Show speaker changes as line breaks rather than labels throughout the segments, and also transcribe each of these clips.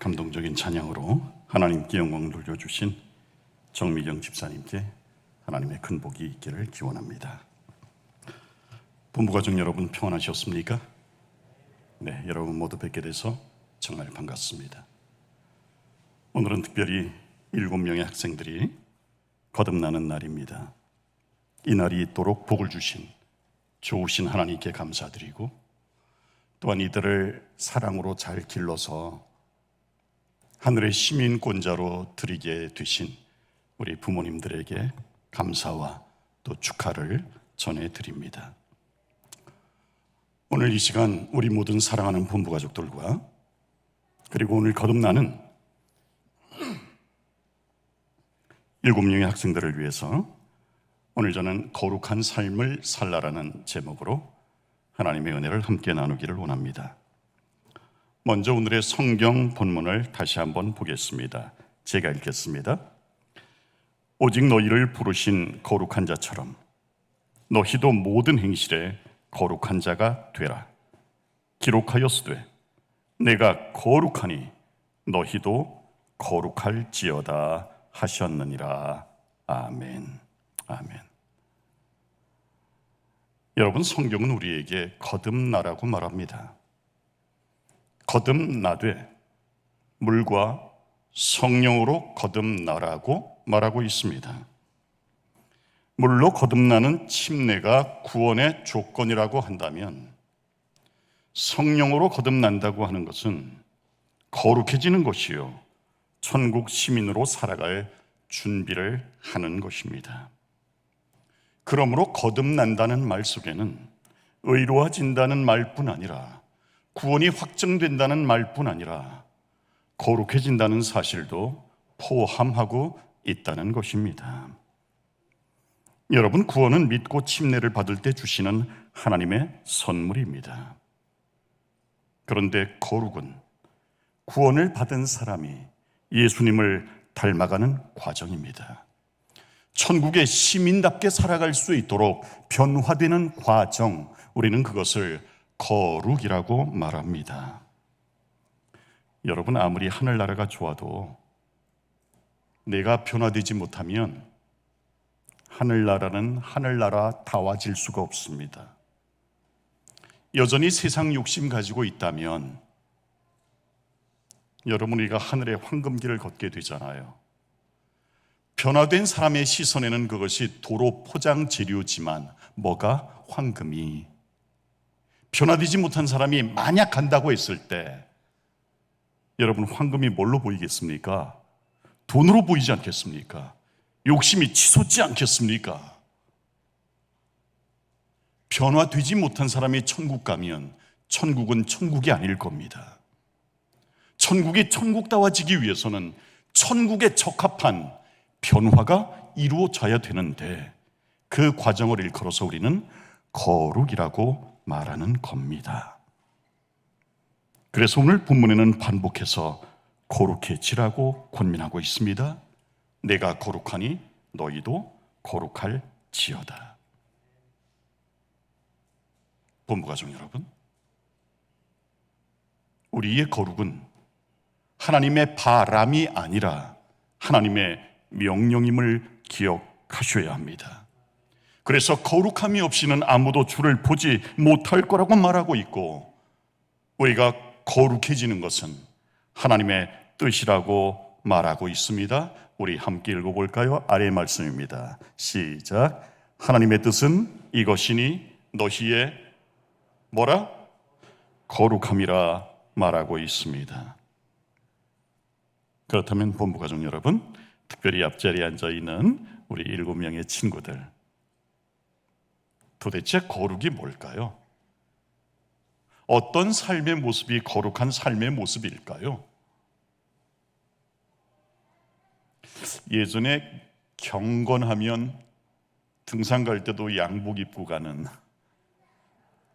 감동적인 찬양으로 하나님께 영광 돌려주신 정미경 집사님께 하나님의 큰 복이 있기를 기원합니다. 본부가족 여러분 평안하셨습니까? 네, 여러분 모두 뵙게 돼서 정말 반갑습니다. 오늘은 특별히 일곱 명의 학생들이 거듭나는 날입니다. 이 날이 있도록 복을 주신 좋으신 하나님께 감사드리고 또한 이들을 사랑으로 잘 길러서 하늘의 시민권자로 드리게 되신 우리 부모님들에게 감사와 또 축하를 전해드립니다. 오늘 이 시간 우리 모든 사랑하는 본부 가족들과 그리고 오늘 거듭나는 일곱 명의 학생들을 위해서 오늘 저는 거룩한 삶을 살라라는 제목으로 하나님의 은혜를 함께 나누기를 원합니다. 먼저 오늘의 성경 본문을 다시 한번 보겠습니다. 제가 읽겠습니다. 오직 너희를 부르신 거룩한 자처럼 너희도 모든 행실에 거룩한 자가 되라. 기록하였으되 내가 거룩하니 너희도 거룩할지어다 하셨느니라. 아멘. 아멘. 여러분 성경은 우리에게 거듭나라고 말합니다. 거듭나되 물과 성령으로 거듭나라고 말하고 있습니다. 물로 거듭나는 침례가 구원의 조건이라고 한다면 성령으로 거듭난다고 하는 것은 거룩해지는 것이요. 천국 시민으로 살아갈 준비를 하는 것입니다. 그러므로 거듭난다는 말 속에는 의로워진다는 말뿐 아니라 구원이 확정된다는 말뿐 아니라 거룩해진다는 사실도 포함하고 있다는 것입니다. 여러분, 구원은 믿고 침례를 받을 때 주시는 하나님의 선물입니다. 그런데 거룩은 구원을 받은 사람이 예수님을 닮아가는 과정입니다. 천국의 시민답게 살아갈 수 있도록 변화되는 과정, 우리는 그것을 거룩이라고 말합니다. 여러분, 아무리 하늘나라가 좋아도 내가 변화되지 못하면 하늘나라는 하늘나라 다와질 수가 없습니다. 여전히 세상 욕심 가지고 있다면 여러분 우리가 하늘의 황금길을 걷게 되잖아요. 변화된 사람의 시선에는 그것이 도로 포장 재료지만 뭐가 황금이 변화되지 못한 사람이 만약 간다고 했을 때 여러분 황금이 뭘로 보이겠습니까? 돈으로 보이지 않겠습니까? 욕심이 치솟지 않겠습니까? 변화되지 못한 사람이 천국 가면 천국은 천국이 아닐 겁니다. 천국이 천국다워지기 위해서는 천국에 적합한 변화가 이루어져야 되는데 그 과정을 일컬어서 우리는 거룩이라고 말하는 겁니다. 그래서 오늘 본문에는 반복해서 거룩해지라고 권면하고 있습니다. 내가 거룩하니 너희도 거룩할 지어다. 본부가족 여러분, 우리의 거룩은 하나님의 바람이 아니라 하나님의 명령임을 기억하셔야 합니다. 그래서 거룩함이 없이는 아무도 주를 보지 못할 거라고 말하고 있고 우리가 거룩해지는 것은 하나님의 뜻이라고 말하고 있습니다. 우리 함께 읽어볼까요? 아래 말씀입니다. 시작. 하나님의 뜻은 이것이니 너희의 뭐라? 거룩함이라 말하고 있습니다. 그렇다면 본부 가족 여러분, 특별히 앞자리에 앉아 있는 우리 일곱 명의 친구들, 도대체 거룩이 뭘까요? 어떤 삶의 모습이 거룩한 삶의 모습일까요? 예전에 경건하면 등산 갈 때도 양복 입고 가는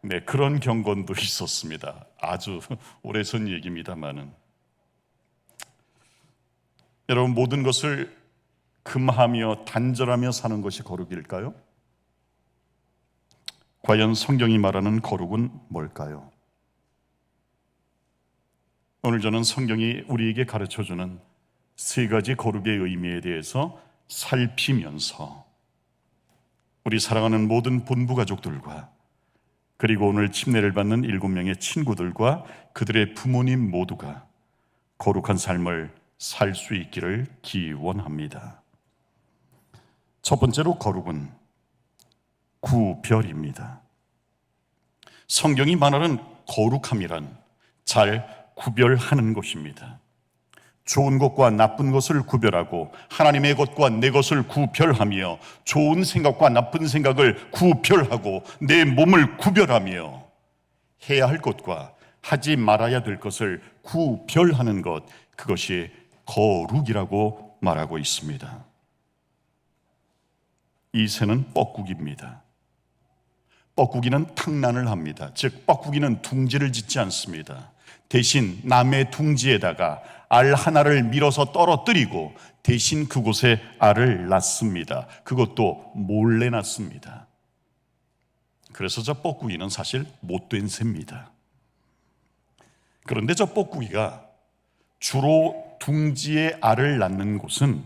네, 그런 경건도 있었습니다. 아주 오래전 얘기입니다만은 여러분 모든 것을 금하며 단절하며 사는 것이 거룩일까요? 과연 성경이 말하는 거룩은 뭘까요? 오늘 저는 성경이 우리에게 가르쳐 주는 세 가지 거룩의 의미에 대해서 살피면서 우리 사랑하는 모든 본부 가족들과 그리고 오늘 침례를 받는 일곱 명의 친구들과 그들의 부모님 모두가 거룩한 삶을 살 수 있기를 기원합니다. 첫 번째로 거룩은 구별입니다. 성경이 말하는 거룩함이란 잘 구별하는 것입니다. 좋은 것과 나쁜 것을 구별하고 하나님의 것과 내 것을 구별하며 좋은 생각과 나쁜 생각을 구별하고 내 몸을 구별하며 해야 할 것과 하지 말아야 될 것을 구별하는 것 그것이 거룩이라고 말하고 있습니다. 이 새는 뻐꾸기입니다. 뻐꾸기는 탕난을 합니다. 즉 뻐꾸기는 둥지를 짓지 않습니다. 대신 남의 둥지에다가 알 하나를 밀어서 떨어뜨리고 대신 그곳에 알을 낳습니다. 그것도 몰래 낳습니다. 그래서 저 뻐꾸기는 사실 못된 새입니다. 그런데 저 뻐꾸기가 주로 둥지에 알을 낳는 곳은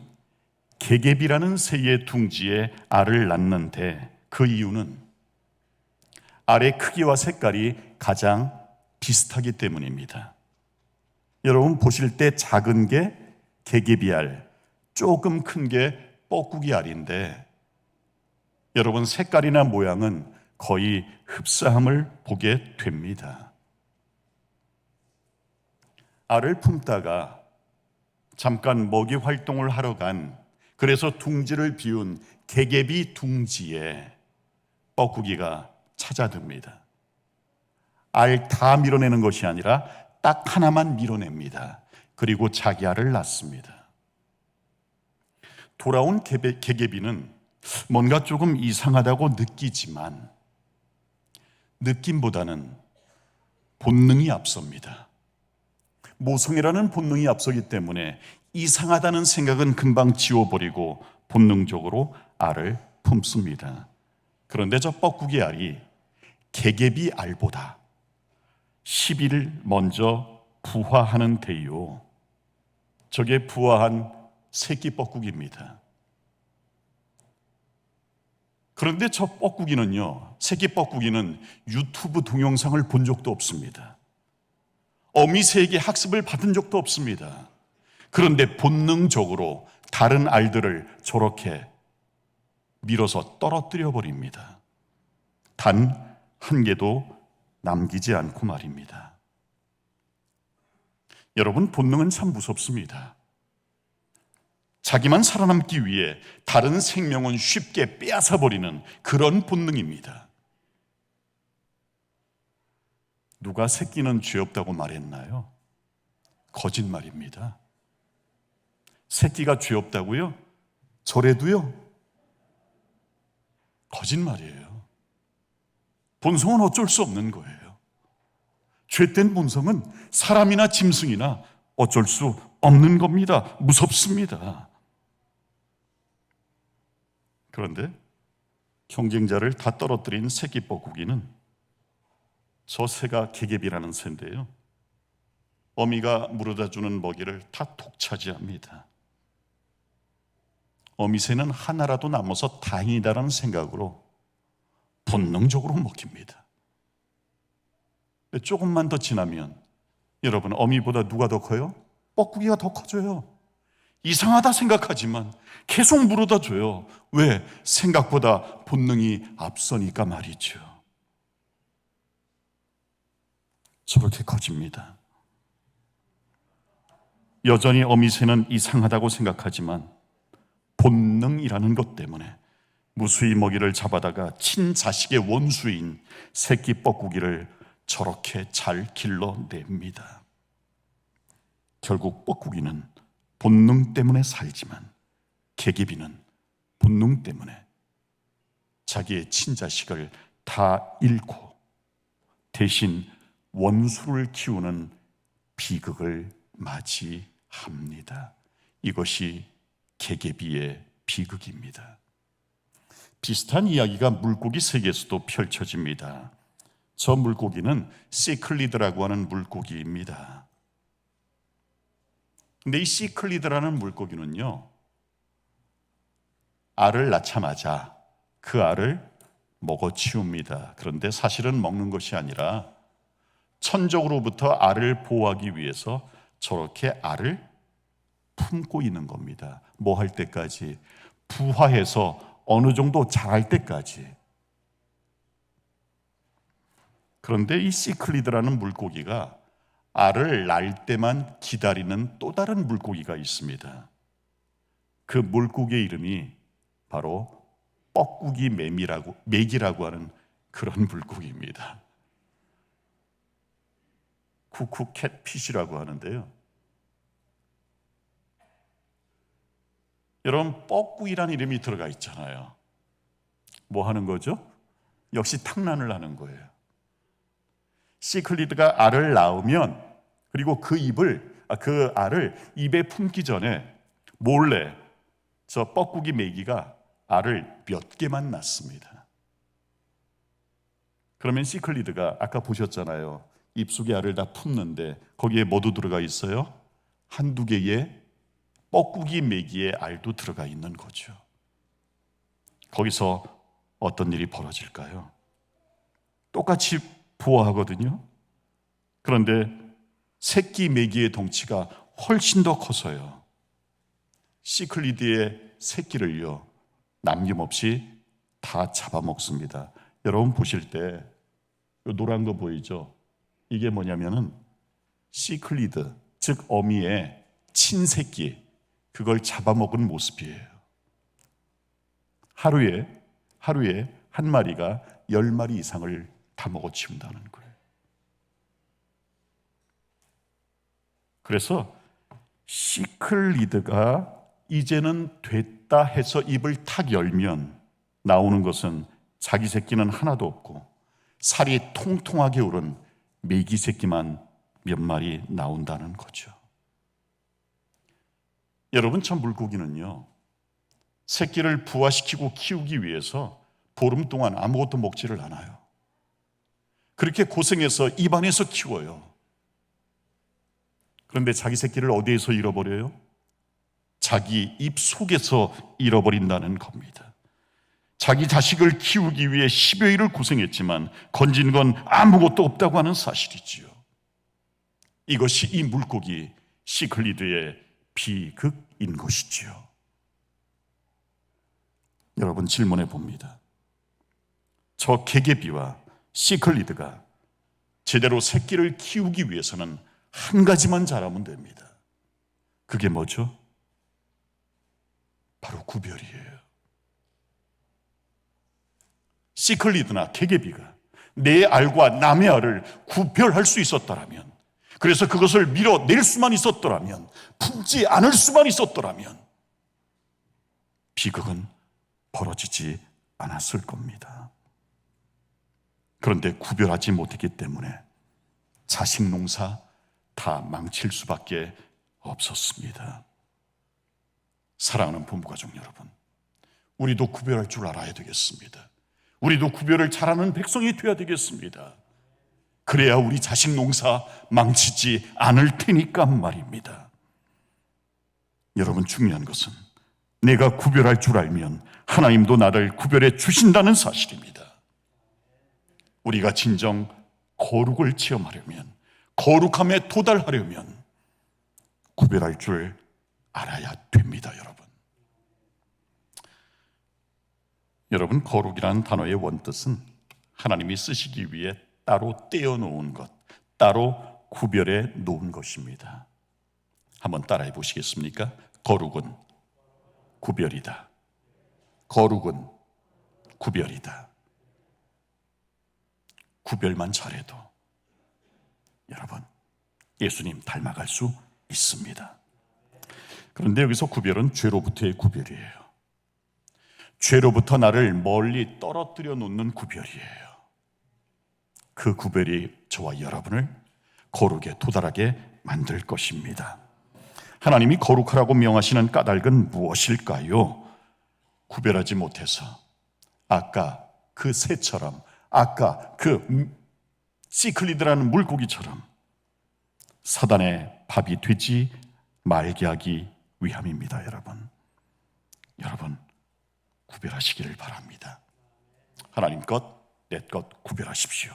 개개비라는 새의 둥지에 알을 낳는데 그 이유는 알의 크기와 색깔이 가장 비슷하기 때문입니다. 여러분 보실 때 작은 게 개개비 알, 조금 큰 게 뻐꾸기 알인데 여러분 색깔이나 모양은 거의 흡사함을 보게 됩니다. 알을 품다가 잠깐 먹이 활동을 하러 간 그래서 둥지를 비운 개개비 둥지에 뻐꾸기가 찾아듭니다. 알 다 밀어내는 것이 아니라 딱 하나만 밀어냅니다. 그리고 자기 알을 낳습니다. 돌아온 개개, 개개비는 뭔가 조금 이상하다고 느끼지만 느낌보다는 본능이 앞섭니다. 모성이라는 본능이 앞서기 때문에 이상하다는 생각은 금방 지워버리고 본능적으로 알을 품습니다. 그런데 저 뻐꾸기 알이 개개비 알보다 10일 먼저 부화하는 데요. 저게 부화한 새끼 뻐꾸기입니다. 그런데 저 뻐꾸기는요, 새끼 뻐꾸기는 유튜브 동영상을 본 적도 없습니다. 어미새에게 학습을 받은 적도 없습니다. 그런데 본능적으로 다른 알들을 저렇게 밀어서 떨어뜨려 버립니다. 단 한 개도 남기지 않고 말입니다. 여러분, 본능은 참 무섭습니다. 자기만 살아남기 위해 다른 생명은 쉽게 빼앗아 버리는 그런 본능입니다. 누가 새끼는 죄 없다고 말했나요? 거짓말입니다. 새끼가 죄 없다고요? 저래도요? 거짓말이에요. 본성은 어쩔 수 없는 거예요. 죄된 본성은 사람이나 짐승이나 어쩔 수 없는 겁니다. 무섭습니다. 그런데 경쟁자를 다 떨어뜨린 새끼 뻐꾸기는 저 새가 개개비라는 새인데요. 어미가 물어다 주는 먹이를 다 독차지합니다. 어미새는 하나라도 남아서 다행이다라는 생각으로 본능적으로 먹힙니다. 조금만 더 지나면 여러분 어미보다 누가 더 커요? 뻐꾸기가 더 커져요. 이상하다 생각하지만 계속 물어다 줘요. 왜? 생각보다 본능이 앞서니까 말이죠. 저렇게 커집니다. 여전히 어미새는 이상하다고 생각하지만 본능이라는 것 때문에 무수히 먹이를 잡아다가 친자식의 원수인 새끼 뻐꾸기를 저렇게 잘 길러냅니다. 결국 뻐꾸기는 본능 때문에 살지만 개개비는 본능 때문에 자기의 친자식을 다 잃고 대신 원수를 키우는 비극을 맞이합니다. 이것이 개개비의 비극입니다. 비슷한 이야기가 물고기 세계에서도 펼쳐집니다. 저 물고기는 시클리드라고 하는 물고기입니다. 근데 이 시클리드라는 물고기는요, 알을 낳자마자 그 알을 먹어 치웁니다. 그런데 사실은 먹는 것이 아니라 천적으로부터 알을 보호하기 위해서 저렇게 알을 품고 있는 겁니다. 뭐 할 때까지 부화해서 어느 정도 자랄 때까지. 그런데 이 시클리드라는 물고기가 알을 낳을 때만 기다리는 또 다른 물고기가 있습니다. 그 물고기의 이름이 바로 뻐꾸기 매미라고 메기라고 하는 그런 물고기입니다. 쿠쿠 캣핏이라고 하는데요. 여러분 뻐꾸기란 이름이 들어가 있잖아요. 뭐 하는 거죠? 역시 탕란을 하는 거예요. 시클리드가 알을 낳으면 그리고 그 입을 아, 그 알을 입에 품기 전에 몰래 저 뻐꾸기 메기가 알을 몇 개만 낳습니다. 그러면 시클리드가 아까 보셨잖아요. 입속에 알을 다 품는데 거기에 뭐도 들어가 있어요? 한두 개의 뻐꾸기 메기의 알도 들어가 있는 거죠. 거기서 어떤 일이 벌어질까요? 똑같이 부화하거든요. 그런데 새끼 메기의 덩치가 훨씬 더 커서요. 시클리드의 새끼를요, 남김없이 다 잡아먹습니다. 여러분 보실 때, 노란 거 보이죠? 이게 뭐냐면은, 시클리드, 즉 어미의 친새끼, 그걸 잡아먹은 모습이에요. 하루에, 하루에 한 마리가 열 마리 이상을 다 먹어치운다는 거예요. 그래서 시클리드가 이제는 됐다 해서 입을 탁 열면 나오는 것은 자기 새끼는 하나도 없고 살이 통통하게 오른 메기 새끼만 몇 마리 나온다는 거죠. 여러분, 참 물고기는요, 새끼를 부화시키고 키우기 위해서 보름 동안 아무것도 먹지를 않아요. 그렇게 고생해서 입안에서 키워요. 그런데 자기 새끼를 어디에서 잃어버려요? 자기 입 속에서 잃어버린다는 겁니다. 자기 자식을 키우기 위해 10여 일을 고생했지만 건진 건 아무것도 없다고 하는 사실이지요. 이것이 이 물고기 시클리드의 비극인 것이지요. 여러분 질문해 봅니다. 저 개개비와 시클리드가 제대로 새끼를 키우기 위해서는 한 가지만 잘하면 됩니다. 그게 뭐죠? 바로 구별이에요. 시클리드나 개개비가 내 알과 남의 알을 구별할 수 있었더라면, 그래서 그것을 밀어낼 수만 있었더라면, 품지 않을 수만 있었더라면, 비극은 벌어지지 않았을 겁니다. 그런데 구별하지 못했기 때문에 자식 농사 다 망칠 수밖에 없었습니다. 사랑하는 부부가족 여러분, 우리도 구별할 줄 알아야 되겠습니다. 우리도 구별을 잘하는 백성이 되어야 되겠습니다. 그래야 우리 자식 농사 망치지 않을 테니까 말입니다. 여러분 중요한 것은 내가 구별할 줄 알면 하나님도 나를 구별해 주신다는 사실입니다. 우리가 진정 거룩을 체험하려면 거룩함에 도달하려면 구별할 줄 알아야 됩니다, 여러분. 여러분, 거룩이라는 단어의 원뜻은 하나님이 쓰시기 위해 따로 떼어 놓은 것, 따로 구별해 놓은 것입니다. 한번 따라해 보시겠습니까? 거룩은 구별이다. 거룩은 구별이다. 구별만 잘해도 여러분 예수님 닮아갈 수 있습니다. 그런데 여기서 구별은 죄로부터의 구별이에요. 죄로부터 나를 멀리 떨어뜨려 놓는 구별이에요. 그 구별이 저와 여러분을 거룩에 도달하게 만들 것입니다. 하나님이 거룩하라고 명하시는 까닭은 무엇일까요? 구별하지 못해서 아까 그 새처럼 아까 그 시클리드라는 물고기처럼 사단의 밥이 되지 말게 하기 위함입니다, 여러분. 여러분, 구별하시기를 바랍니다. 하나님 것, 내 것 구별하십시오.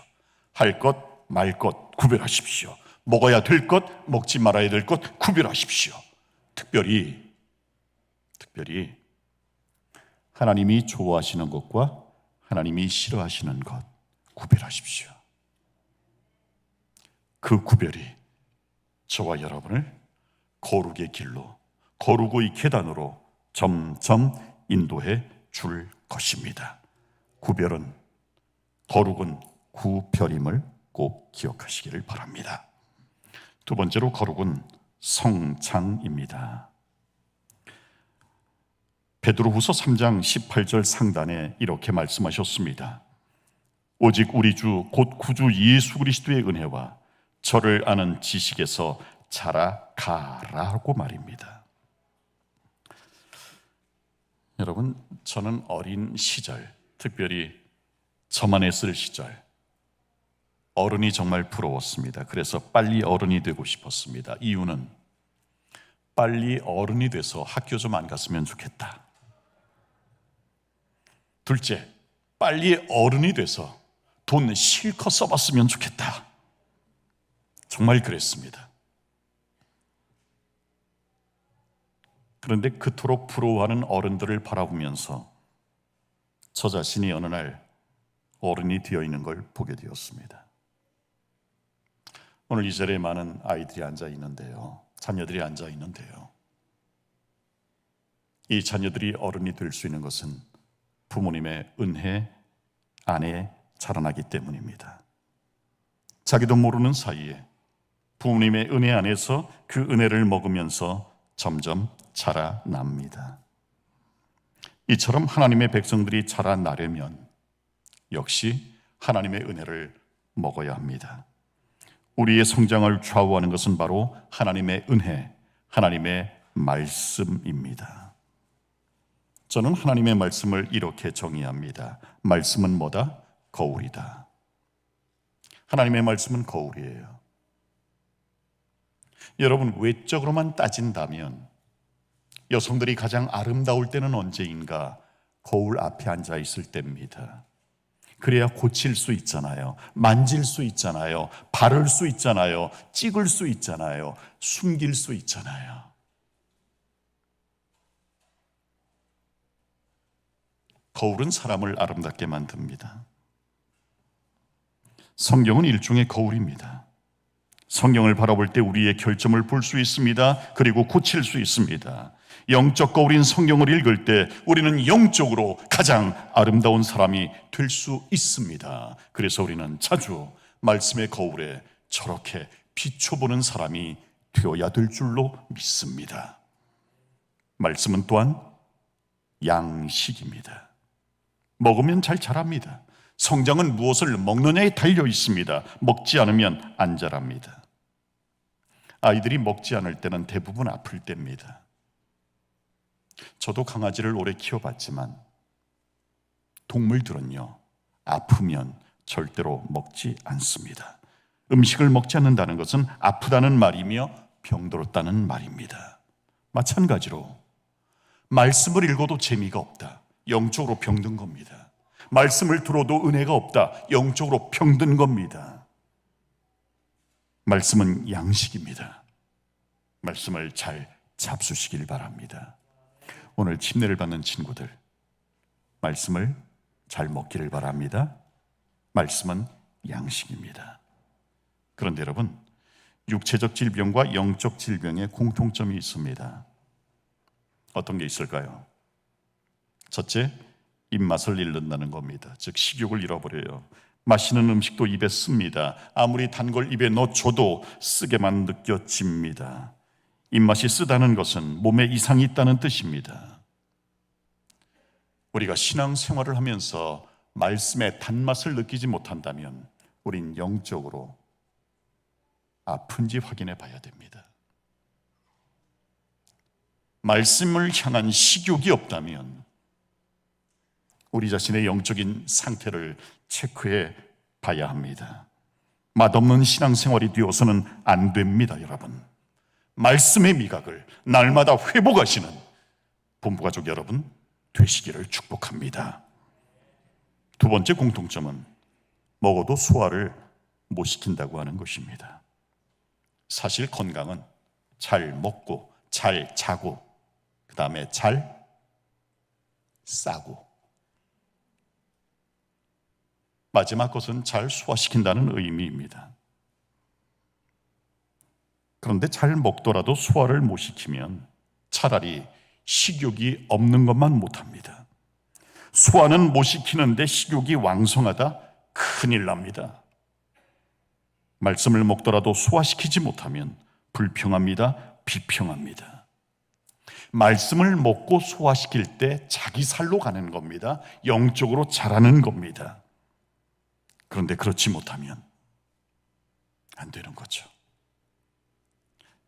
할 것, 말 것 구별하십시오. 먹어야 될 것, 먹지 말아야 될 것 구별하십시오. 특별히, 특별히 하나님이 좋아하시는 것과 하나님이 싫어하시는 것 구별하십시오. 그 구별이 저와 여러분을 거룩의 길로, 거룩의 계단으로 점점 인도해 줄 것입니다. 구별은, 거룩은 구별임을 꼭 기억하시기를 바랍니다. 두 번째로 거룩은 성장입니다. 베드로후서 3장 18절 상단에 이렇게 말씀하셨습니다. 오직 우리 주 곧 구주 예수 그리스도의 은혜와 저를 아는 지식에서 자라가라고 말입니다. 여러분, 저는 어린 시절, 특별히 저만 했을 시절, 어른이 정말 부러웠습니다. 그래서 빨리 어른이 되고 싶었습니다. 이유는 빨리 어른이 돼서 학교 좀 안 갔으면 좋겠다. 둘째, 빨리 어른이 돼서 돈 실컷 써봤으면 좋겠다. 정말 그랬습니다. 그런데 그토록 부러워하는 어른들을 바라보면서 저 자신이 어느 날 어른이 되어 있는 걸 보게 되었습니다. 오늘 이 자리에 많은 아이들이 앉아 있는데요. 자녀들이 앉아 있는데요. 이 자녀들이 어른이 될 수 있는 것은 부모님의 은혜 안에 자라나기 때문입니다. 자기도 모르는 사이에 부모님의 은혜 안에서 그 은혜를 먹으면서 점점 자라납니다. 이처럼 하나님의 백성들이 자라나려면 역시 하나님의 은혜를 먹어야 합니다. 우리의 성장을 좌우하는 것은 바로 하나님의 은혜, 하나님의 말씀입니다. 저는 하나님의 말씀을 이렇게 정의합니다. 말씀은 뭐다? 거울이다. 하나님의 말씀은 거울이에요. 여러분, 외적으로만 따진다면 여성들이 가장 아름다울 때는 언제인가? 거울 앞에 앉아 있을 때입니다. 그래야 고칠 수 있잖아요. 만질 수 있잖아요. 바를 수 있잖아요. 찍을 수 있잖아요. 숨길 수 있잖아요. 거울은 사람을 아름답게 만듭니다. 성경은 일종의 거울입니다. 성경을 바라볼 때 우리의 결점을 볼 수 있습니다. 그리고 고칠 수 있습니다. 영적 거울인 성경을 읽을 때 우리는 영적으로 가장 아름다운 사람이 될 수 있습니다. 그래서 우리는 자주 말씀의 거울에 저렇게 비춰보는 사람이 되어야 될 줄로 믿습니다. 말씀은 또한 양식입니다. 먹으면 잘 자랍니다. 성장은 무엇을 먹느냐에 달려 있습니다. 먹지 않으면 안 자랍니다. 아이들이 먹지 않을 때는 대부분 아플 때입니다. 저도 강아지를 오래 키워봤지만 동물들은요, 아프면 절대로 먹지 않습니다. 음식을 먹지 않는다는 것은 아프다는 말이며 병들었다는 말입니다. 마찬가지로 말씀을 읽어도 재미가 없다. 영적으로 병든 겁니다. 말씀을 들어도 은혜가 없다. 영적으로 병든 겁니다. 말씀은 양식입니다. 말씀을 잘 잡수시길 바랍니다. 오늘 침례를 받는 친구들, 말씀을 잘 먹기를 바랍니다. 말씀은 양식입니다. 그런데 여러분, 육체적 질병과 영적 질병에 공통점이 있습니다. 어떤 게 있을까요? 첫째, 입맛을 잃는다는 겁니다. 즉, 식욕을 잃어버려요. 맛있는 음식도 입에 씁니다. 아무리 단 걸 입에 넣어줘도 쓰게만 느껴집니다. 입맛이 쓰다는 것은 몸에 이상이 있다는 뜻입니다. 우리가 신앙 생활을 하면서 말씀의 단맛을 느끼지 못한다면 우린 영적으로 아픈지 확인해 봐야 됩니다. 말씀을 향한 식욕이 없다면 우리 자신의 영적인 상태를 체크해 봐야 합니다. 맛없는 신앙생활이 되어서는 안 됩니다, 여러분. 말씀의 미각을 날마다 회복하시는 본부가족 여러분 되시기를 축복합니다. 두 번째 공통점은 먹어도 소화를 못 시킨다고 하는 것입니다. 사실 건강은 잘 먹고 잘 자고 그 다음에 잘 싸고 마지막 것은 잘 소화시킨다는 의미입니다. 그런데 잘 먹더라도 소화를 못 시키면 차라리 식욕이 없는 것만 못합니다. 소화는 못 시키는데 식욕이 왕성하다? 큰일 납니다. 말씀을 먹더라도 소화시키지 못하면 불평합니다. 비평합니다. 말씀을 먹고 소화시킬 때 자기 살로 가는 겁니다. 영적으로 자라는 겁니다. 그런데 그렇지 못하면 안 되는 거죠.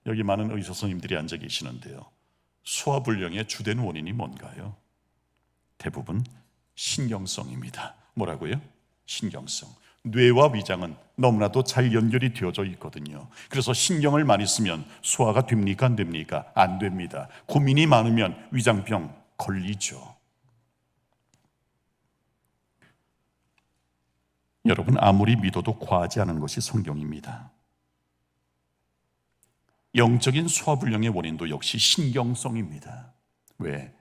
여기 많은 의사 선생님들이 앉아 계시는데요. 소화불량의 주된 원인이 뭔가요? 대부분 신경성입니다. 뭐라고요? 신경성. 뇌와 위장은 너무나도 잘 연결이 되어져 있거든요. 그래서 신경을 많이 쓰면 소화가 됩니까? 안 됩니까? 안 됩니다. 고민이 많으면 위장병 걸리죠. 여러분, 아무리 믿어도 과하지 않은 것이 성경입니다. 영적인 소화불량의 원인도 역시 신경성입니다. 왜?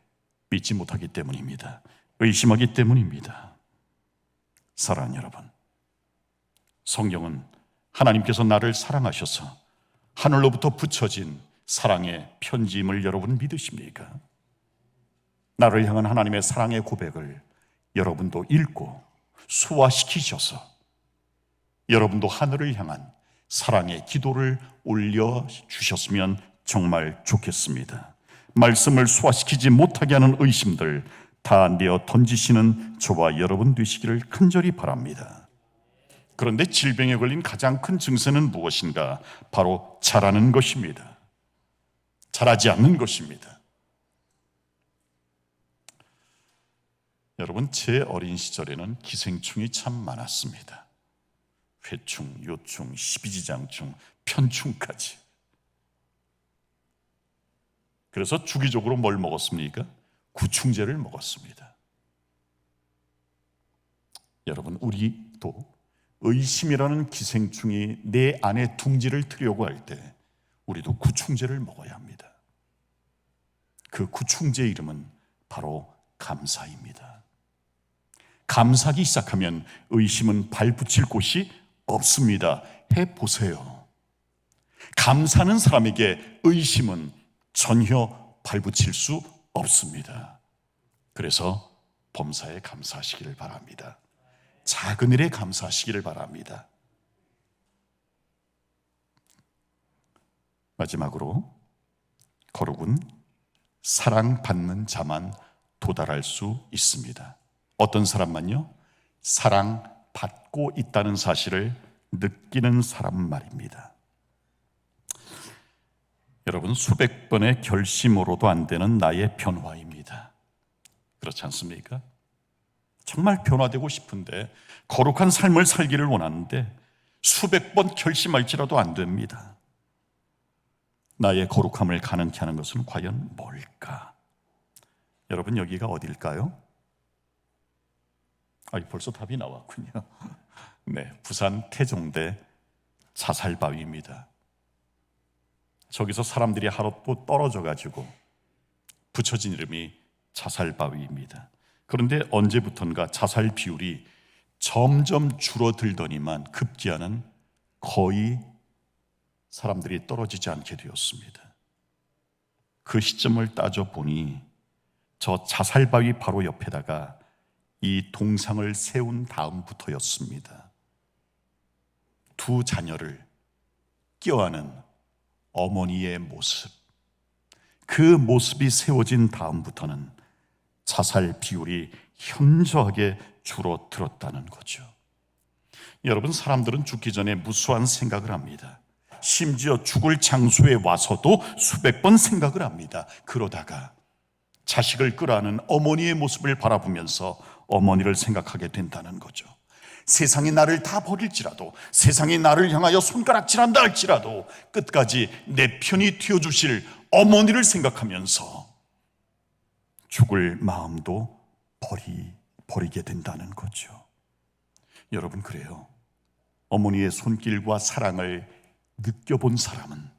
믿지 못하기 때문입니다. 의심하기 때문입니다. 사랑하는 여러분, 성경은 하나님께서 나를 사랑하셔서 하늘로부터 붙여진 사랑의 편지임을 여러분 믿으십니까? 나를 향한 하나님의 사랑의 고백을 여러분도 읽고 소화시키셔서 여러분도 하늘을 향한 사랑의 기도를 올려 주셨으면 정말 좋겠습니다. 말씀을 소화시키지 못하게 하는 의심들 다 내어 던지시는 저와 여러분 되시기를 간절히 바랍니다. 그런데 질병에 걸린 가장 큰 증세는 무엇인가? 바로 자라는 것입니다. 자라지 않는 것입니다. 여러분, 제 어린 시절에는 기생충이 참 많았습니다. 회충, 요충, 십이지장충, 편충까지. 그래서 주기적으로 뭘 먹었습니까? 구충제를 먹었습니다. 여러분, 우리도 의심이라는 기생충이 내 안에 둥지를 트려고 할 때 우리도 구충제를 먹어야 합니다. 그 구충제 이름은 바로 감사입니다. 감사하기 시작하면 의심은 발붙일 곳이 없습니다. 해 보세요. 감사하는 사람에게 의심은 전혀 발붙일 수 없습니다. 그래서 범사에 감사하시기를 바랍니다. 작은 일에 감사하시기를 바랍니다. 마지막으로 거룩은 사랑받는 자만 도달할 수 있습니다. 어떤 사람만요? 사랑 받고 있다는 사실을 느끼는 사람 말입니다. 여러분, 수백 번의 결심으로도 안 되는 나의 변화입니다. 그렇지 않습니까? 정말 변화되고 싶은데, 거룩한 삶을 살기를 원하는데, 수백 번 결심할지라도 안 됩니다. 나의 거룩함을 가능케 하는 것은 과연 뭘까? 여러분, 여기가 어딜까요? 아, 벌써 답이 나왔군요. 네, 부산 태종대 자살바위입니다. 저기서 사람들이 하룻부 떨어져 가지고 붙여진 이름이 자살바위입니다. 그런데 언제부턴가 자살 비율이 점점 줄어들더니만 급기야는 거의 사람들이 떨어지지 않게 되었습니다. 그 시점을 따져 보니 저 자살바위 바로 옆에다가 이 동상을 세운 다음부터였습니다. 두 자녀를 껴안은 어머니의 모습. 그 모습이 세워진 다음부터는 자살 비율이 현저하게 줄어들었다는 거죠. 여러분, 사람들은 죽기 전에 무수한 생각을 합니다. 심지어 죽을 장소에 와서도 수백 번 생각을 합니다. 그러다가 자식을 끌어안은 어머니의 모습을 바라보면서 어머니를 생각하게 된다는 거죠. 세상이 나를 다 버릴지라도 세상이 나를 향하여 손가락질한다 할지라도 끝까지 내 편이 튀어주실 어머니를 생각하면서 죽을 마음도 버리, 버리게 된다는 거죠. 여러분, 그래요. 어머니의 손길과 사랑을 느껴본 사람은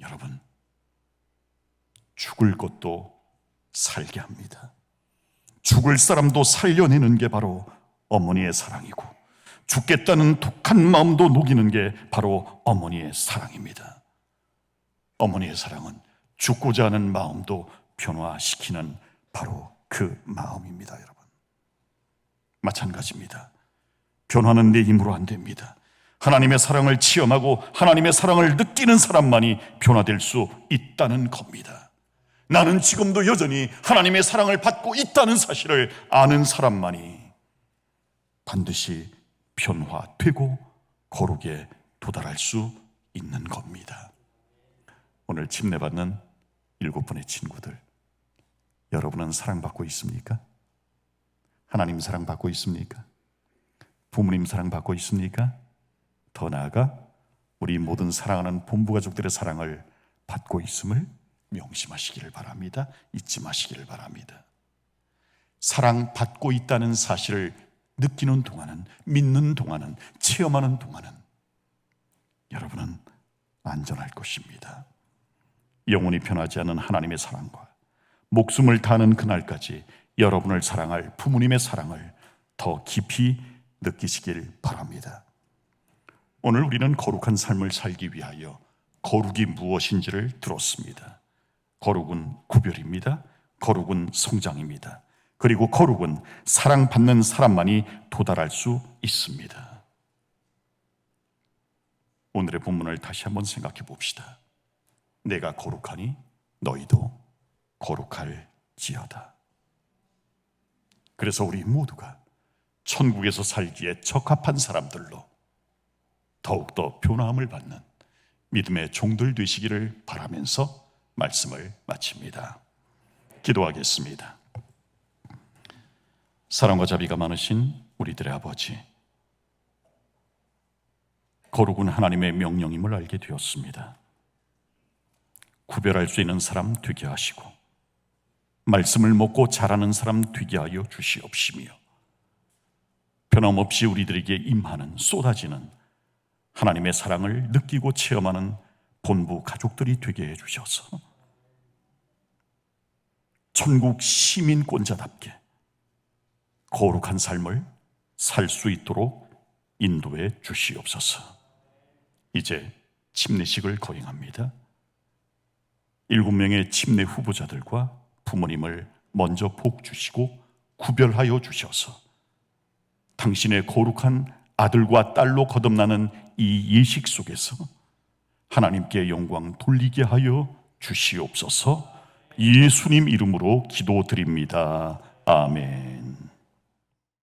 여러분, 죽을 것도 살게 합니다. 죽을 사람도 살려내는 게 바로 어머니의 사랑이고, 죽겠다는 독한 마음도 녹이는 게 바로 어머니의 사랑입니다. 어머니의 사랑은 죽고자 하는 마음도 변화시키는 바로 그 마음입니다, 여러분. 마찬가지입니다. 변화는 내 힘으로 안 됩니다. 하나님의 사랑을 체험하고 하나님의 사랑을 느끼는 사람만이 변화될 수 있다는 겁니다. 나는 지금도 여전히 하나님의 사랑을 받고 있다는 사실을 아는 사람만이 반드시 변화되고 거룩에 도달할 수 있는 겁니다. 오늘 침례받는 일곱 분의 친구들, 여러분은 사랑받고 있습니까? 하나님 사랑받고 있습니까? 부모님 사랑받고 있습니까? 더 나아가 우리 모든 사랑하는 본부 가족들의 사랑을 받고 있음을 명심하시기를 바랍니다. 잊지 마시기를 바랍니다. 사랑받고 있다는 사실을 느끼는 동안은, 믿는 동안은, 체험하는 동안은 여러분은 안전할 것입니다. 영원히 변하지 않는 하나님의 사랑과 목숨을 다하는 그날까지 여러분을 사랑할 부모님의 사랑을 더 깊이 느끼시길 바랍니다. 오늘 우리는 거룩한 삶을 살기 위하여 거룩이 무엇인지를 들었습니다. 거룩은 구별입니다. 거룩은 성장입니다. 그리고 거룩은 사랑받는 사람만이 도달할 수 있습니다. 오늘의 본문을 다시 한번 생각해 봅시다. 내가 거룩하니 너희도 거룩할지어다. 그래서 우리 모두가 천국에서 살기에 적합한 사람들로 더욱더 변화함을 받는 믿음의 종들 되시기를 바라면서 말씀을 마칩니다. 기도하겠습니다. 사랑과 자비가 많으신 우리들의 아버지, 거룩은 하나님의 명령임을 알게 되었습니다. 구별할 수 있는 사람 되게 하시고, 말씀을 먹고 자라는 사람 되게 하여 주시옵시며, 변함없이 우리들에게 임하는 쏟아지는 하나님의 사랑을 느끼고 체험하는 본부 가족들이 되게 해주셔서 천국 시민권자답게 거룩한 삶을 살 수 있도록 인도해 주시옵소서. 이제 침례식을 거행합니다. 일곱 명의 침례 후보자들과 부모님을 먼저 복 주시고 구별하여 주셔서 당신의 거룩한 아들과 딸로 거듭나는 이 예식 속에서 하나님께 영광 돌리게 하여 주시옵소서 예수님 이름으로 기도드립니다. 아멘.